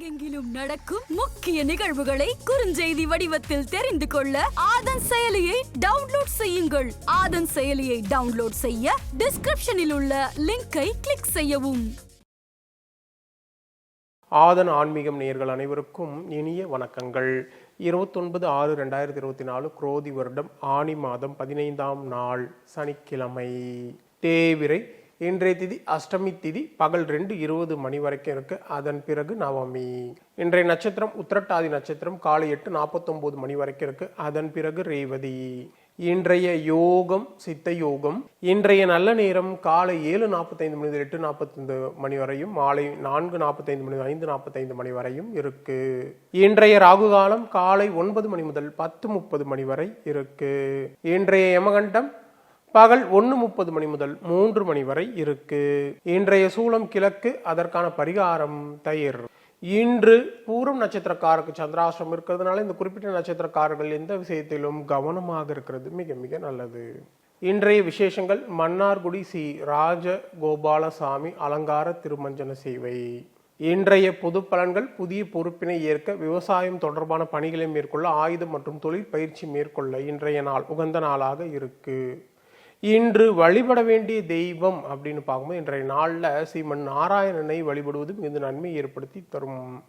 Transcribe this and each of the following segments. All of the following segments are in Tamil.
உலகெங்கிலும் நடக்கும் முக்கிய நிகழ்வுகளை குறுஞ்செய்தி வடிவத்தில் தெரிந்து கொள்ள ஆதன் செயலியை டவுன்லோட் செய்யுங்கள். ஆதன் செயலியை டவுன்லோட் செய்ய டிஸ்கிரிப்ஷனில் உள்ள லிங்கை கிளிக் செய்யவும். ஆதன் ஆன்மீகம் நேர்கள் அனைவருக்கும் இனிய வணக்கங்கள். இருபத்தொன்பது ஆறு ரெண்டாயிரத்தி இருபத்தி நாலு குரோதி வருடம் ஆனி மாதம் பதினைந்தாம் நாள் சனிக்கிழமை. தேவிரை இன்றைய திதி அஷ்டமி திதி பகல் ரெண்டு இருபது மணி வரைக்கும் இருக்கு. அதன் பிறகு நவமி. இன்றைய நட்சத்திரம் உத்திரட்டாதி நட்சத்திரம் காலை எட்டு நாற்பத்தொம்போது மணி வரைக்கும் இருக்கு. அதன் பிறகு ரேவதி. இன்றைய யோகம் சித்த யோகம். இன்றைய நல்ல நேரம் காலை ஏழு நாற்பத்தைந்து மணி எட்டு நாற்பத்தைந்து மணி வரையும் மாலை நான்கு நாற்பத்தைந்து மணி ஐந்து நாற்பத்தைந்து மணி வரையும் இருக்கு. இன்றைய ராகு காலம் காலை ஒன்பது மணி முதல் பத்து முப்பது மணி வரை இருக்கு. இன்றைய யமகண்டம் பகல் ஒன்று முப்பது மணி முதல் மூன்று மணி வரை இருக்கு. இன்றைய சூளம் கிழக்கு அதற்கான பரிகாரம் தயிர். இன்று பூரம் நட்சத்திரக்காரருக்கு சந்திராசிரம் இருக்கிறதுனால இந்த குறிப்பிட்ட நட்சத்திரக்காரர்கள் எந்த விஷயத்திலும் கவனமாக இருக்கிறது மிக மிக நல்லது. இன்றைய விசேஷங்கள் மன்னார்குடி ஸ்ரீ ராஜ கோபாலசாமி அலங்கார திருமஞ்சன சேவை. இன்றைய பொது பலன்கள் புதிய பொறுப்பினை ஏற்க விவசாயம் தொடர்பான பணிகளை மேற்கொள்ள ஆயுதம் மற்றும் தொழிற்பயிற்சி மேற்கொள்ள இன்றைய நாள் உகந்த நாளாக இருக்கு. இன்று வழிபட வேண்டிய தெய்வம் அப்படின்னு பார்க்கும்போது இன்றைய நாளில் ஸ்ரீமன் நாராயணனை வழிபடுவது மிகுந்த நன்மை ஏற்படுத்தி தரும்.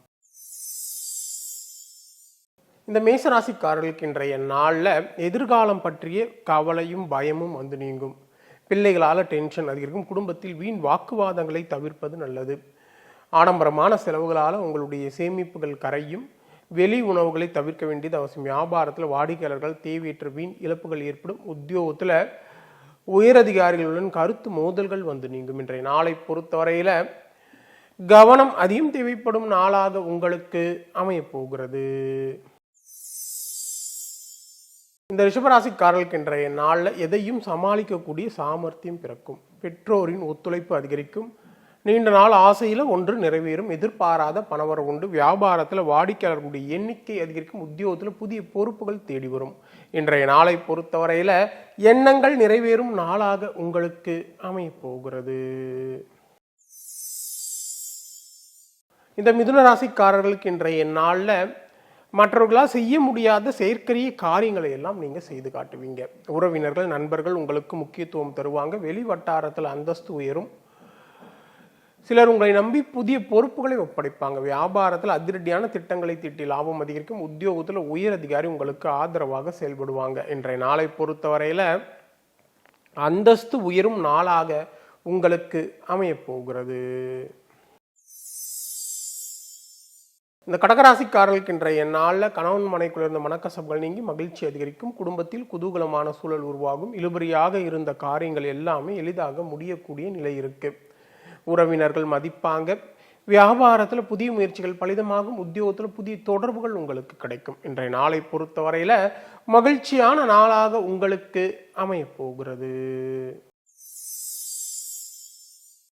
இந்த மேசராசிக்காரர்களுக்கு இன்றைய நாளில் எதிர்காலம் பற்றிய கவலையும் பயமும் வந்து நீங்கும். பிள்ளைகளால் டென்ஷன் அதிகரிக்கும். குடும்பத்தில் வீண் வாக்குவாதங்களை தவிர்ப்பது நல்லது. ஆடம்பரமான செலவுகளால் உங்களுடைய சேமிப்புகள் கரையும். வெளி உணவுகளை தவிர்க்க வேண்டியது அவசியம். வியாபாரத்தில் வாடிக்கையாளர்கள் தேவையற்ற வீண் இழப்புகள் ஏற்படும். உத்தியோகத்தில் உயரதிகாரிகளுடன் கருத்து மோதல்கள் வந்து நீங்கும். இன்றைய நாளை பொறுத்தவரையில் கவனம் அதிகம் தேவைப்படும் நாளாக உங்களுக்கு அமையப் போகிறது. இந்த ரிஷபராசிக்காரர்களுக்கு இன்றைய நாளில் எதையும் சமாளிக்கக்கூடிய சாமர்த்தியம் பிறக்கும். பெற்றோரின் ஒத்துழைப்பு அதிகரிக்கும். நீண்ட நாள் ஆசையில் ஒன்று நிறைவேறும். எதிர்பாராத பணவரம் உண்டு. வியாபாரத்தில் வாடிக்கையாளர்களுடைய எண்ணிக்கை அதிகரிக்கும். உத்தியோகத்தில் புதிய பொறுப்புகள் தேடி வரும். இன்றைய நாளை பொறுத்தவரையில் எண்ணங்கள் நிறைவேறும். நாளாக உங்களுக்கு அமையப்போகிறது. இந்த மிதுன ராசிக்காரர்களுக்கு இன்றைய நாளில் மற்றவர்களால் செய்ய முடியாத செயற்கரிய காரியங்களை எல்லாம் நீங்கள் செய்து காட்டுவீங்க. உறவினர்கள் நண்பர்கள் உங்களுக்கு முக்கியத்துவம் தருவாங்க. வெளி வட்டாரத்தில் அந்தஸ்து உயரும். சிலர் உங்களை நம்பி புதிய பொறுப்புகளை ஒப்படைப்பாங்க. வியாபாரத்தில் அதிரடியான திட்டங்களை தீட்டி லாபம் அதிகரிக்கும். உத்தியோகத்தில் உயர் அதிகாரி உங்களுக்கு ஆதரவாக செயல்படுவாங்க. இன்றைய நாளை பொறுத்தவரையில் அந்தஸ்து உயரும் நாளாக உங்களுக்கு அமையப்போகிறது இந்த கடகராசிக்காரர்களுக்கு இன்றைய நாளில் கணவன் மனைக்குள்ள இருந்த மனக்கசப்புகள் நீங்கி மகிழ்ச்சி அதிகரிக்கும். குடும்பத்தில் குதூகலமான சூழல் உருவாகும். இழுபறியாக இருந்த காரியங்கள் எல்லாமே எளிதாக முடியக்கூடிய நிலை இருக்குது உறவினர்கள் மதிப்பாங்க. வியாபாரத்தில் புதிய முயற்சிகள் பலிதமாகும் உத்தியோகத்தில் புதிய தொடர்புகள் உங்களுக்கு கிடைக்கும். இன்றைய நாளை பொறுத்தவரையில் மகிழ்ச்சியான நாளாக உங்களுக்கு அமையப்போகிறது.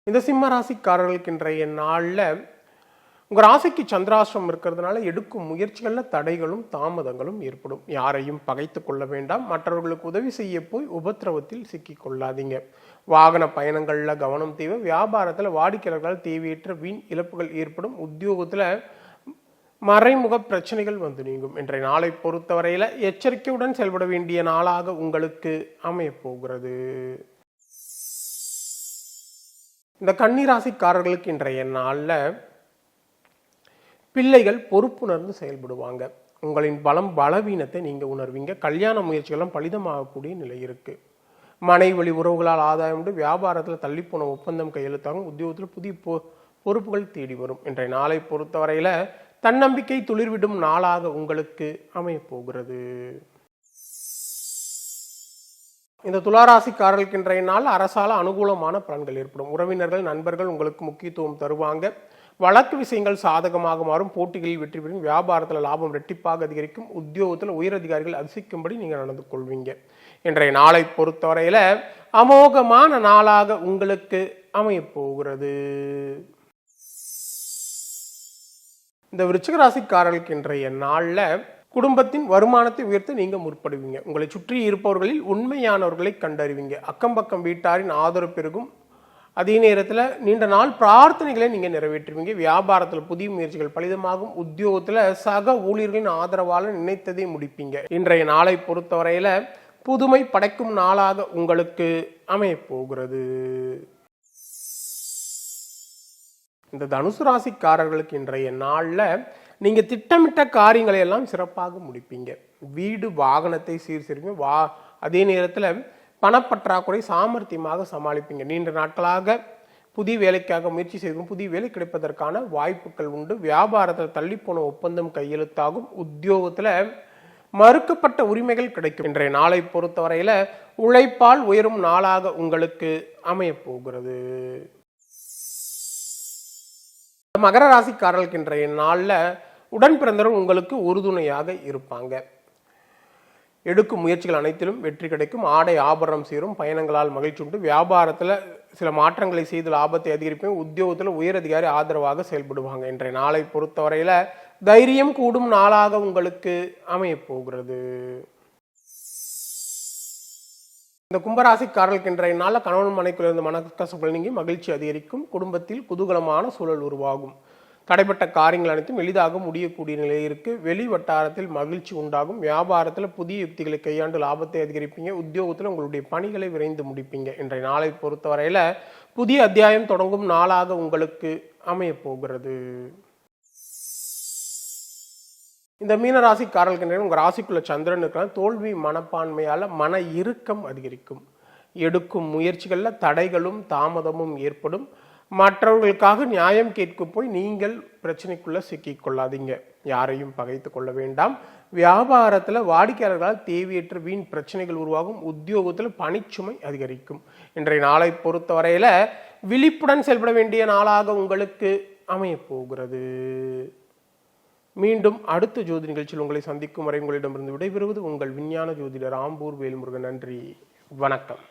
இந்த சிம்ம ராசிக்காரர்களுக்கு இன்றைய நாளில் உங்கள் ராசிக்கு சந்திராசிரம் இருக்கிறதுனால எடுக்கும் முயற்சிகளில் தடைகளும் தாமதங்களும் ஏற்படும். யாரையும் பகைத்து கொள்ள வேண்டாம். மற்றவர்களுக்கு உதவி செய்ய போய் உபத்திரவத்தில் சிக்கிக் கொள்ளாதீங்க. வாகன பயணங்களில் கவனம் தேவை. வியாபாரத்தில் வாடிக்கையாளர்களால் தேவையற்ற வீண் இழப்புகள் ஏற்படும். உத்தியோகத்தில் மறைமுக பிரச்சனைகள் வந்து நீங்கும். இன்றைய நாளை பொறுத்தவரையில் எச்சரிக்கையுடன் செயல்பட வேண்டிய நாளாக உங்களுக்கு அமையப்போகிறது இந்த கன்னிராசிக்காரர்களுக்கு இன்றைய நாளில் பிள்ளைகள் பொறுப்புணர்ந்து செயல்படுவாங்க. உங்களின் பலம் பலவீனத்தை நீங்கள் உணர்வீங்க. கல்யாண முயற்சிகளும் பலிதமாகக்கூடிய நிலை இருக்குது மனை வழி உறவுகளால் ஆதாயம் உண்டு. வியாபாரத்தில் தள்ளிப்போன ஒப்பந்தம் கையெழுத்தாகும். உத்தியோகத்தில் புதிய பொ பொறுப்புகள் தேடி வரும். இன்றைய நாளை பொறுத்தவரையில் தன்னம்பிக்கை துளிர்விடும் நாளாக உங்களுக்கு அமையப்போகிறது. இந்த துளாராசிக்காரர்களுக்கு இன்றைய நாள் அரசால் அனுகூலமான பலன்கள் ஏற்படும். உறவினர்கள் நண்பர்கள் உங்களுக்கு முக்கியத்துவம் தருவாங்க. வழக்கு விஷயங்கள் சாதகமாக மாறும். போட்டிகளில் வெற்றி பெறும். வியாபாரத்தில் லாபம் ரெட்டிப்பாக அதிகரிக்கும். உத்தியோகத்தில் உயரதிகாரிகள் அதிசிக்கும்படி நீங்கள் நடந்து கொள்வீங்க. இன்றைய நாளை பொறுத்தவரையில் அமோகமான நாளாக உங்களுக்கு அமையப் போகிறது. இந்த விருச்சிகராசிக்காரர்களுக்கு இன்றைய நாளில் குடும்பத்தின் வருமானத்தை உயர்த்த நீங்க முற்படுவீங்க. உங்களை சுற்றி இருப்பவர்களில் உண்மையானவர்களை கண்டறிவீங்க. அக்கம் பக்கம் வீட்டாரின் ஆதரவு பெருகும். அதே நேரத்தில் நீண்ட நாள் பிரார்த்தனைகளை நீங்கள் நிறைவேற்றுவீங்க. வியாபாரத்தில் புதிய முயற்சிகள் பலிதமாகும். உத்தியோகத்தில் சக ஊழியர்களின் ஆதரவால் நினைத்ததை முடிப்பீங்க. இன்றைய நாளை பொறுத்தவரையில் புதுமை படைக்கும் நாளாக உங்களுக்கு அமையப்போகிறது. இந்த தனுசு ராசிக்காரர்களுக்கு இன்றைய நாளில் நீங்கள் திட்டமிட்ட காரியங்களை எல்லாம் சிறப்பாக முடிப்பீங்க. வீடு வாகனத்தை சீர் செய்வீங்க வா அதே நேரத்தில் பணப்பற்றாக்குறை சாமர்த்தியமாக சமாளிப்பீங்க. நீண்ட நாட்களாக புதிய வேலைக்காக முயற்சி செய்தும் புதிய வேலை கிடைப்பதற்கான வாய்ப்புகள் உண்டு. வியாபாரத்தில் தள்ளிப்போன ஒப்பந்தம் கையெழுத்தாகும். உத்தியோகத்தில் மறுக்கப்பட்ட உரிமைகள் கிடைக்கும். இன்றைய நாளை பொறுத்தவரையில் உழைப்பால் உயரும் நாளாக உங்களுக்கு அமையப்போகிறது மகர ராசிக்காரர்களுக்கு இன்றைய நாளில் உடன் பிறந்தவர் உங்களுக்கு உறுதுணையாக இருப்பாங்க. எடுக்கும் முயற்சிகள் அனைத்திலும் வெற்றி கிடைக்கும். ஆடை ஆபரணம் சீரும் பயணங்களால் மகிழ்ச்சி உண்டு வியாபாரத்தில் சில மாற்றங்களை செய்து லாபத்தை அதிகரிப்பேன். உத்தியோகத்தில் உயரதிகாரி ஆதரவாக செயல்படுவாங்க இன்றைய நாளை பொறுத்தவரையில் தைரியம் கூடும் நாளாக உங்களுக்கு அமையப்போகிறது இந்த கும்பராசிக்காரர்களுக்கு இன்றைய நாளில் கணவன் மனைக்குள் இருந்த மனக்கசப்புகள் நீங்கி மகிழ்ச்சி அதிகரிக்கும். குடும்பத்தில் குதூகலமான சூழல் உருவாகும். தடைப்பட்ட காரியங்கள் அனைத்தும் எளிதாக முடியக்கூடிய நிலை இருக்குது வெளி வட்டாரத்தில் மகிழ்ச்சி உண்டாகும். வியாபாரத்தில் புதிய யுக்திகளை கையாண்டு லாபத்தை அதிகரிப்பீங்க. உத்தியோகத்தில் உங்களுடைய பணிகளை விரைந்து முடிப்பீங்க. இன்றைய நாளை பொறுத்தவரையில் புதிய அத்தியாயம் தொடங்கும் நாளாக உங்களுக்கு அமையப்போகிறது இந்த மீனராசி ராசிக்காரர்களுக்கு உங்கள் ராசிக்குள்ள சந்திரன் இருக்கலாம் தோல்வி மனப்பான்மையால் மன இறுக்கம் அதிகரிக்கும். எடுக்கும் முயற்சிகளில் தடைகளும் தாமதமும் ஏற்படும். மற்றவர்களுக்காக நியாயம் கேட்க போய் நீங்கள் பிரச்சனைக்குள்ளே சிக்கிக் கொள்ளாதீங்க யாரையும் பகைத்து கொள்ள வேண்டாம். வியாபாரத்தில் வாடிக்கையாளர்களால் தேவையற்ற வீண் பிரச்சனைகள் உருவாகும். உத்தியோகத்தில் பணிச்சுமை அதிகரிக்கும். இன்றைய நாளை பொறுத்தவரையில் விழிப்புடன் செயல்பட வேண்டிய நாளாக உங்களுக்கு அமையப்போகிறது மீண்டும் அடுத்த ஜோதி நிகழ்ச்சியில் உங்களை சந்திக்கும் வரை உங்களிடமிருந்து விடைபெறுவது உங்கள் விஞ்ஞான ஜோதிடர் ஆம்பூர் வேல்முருகன். நன்றி. வணக்கம்.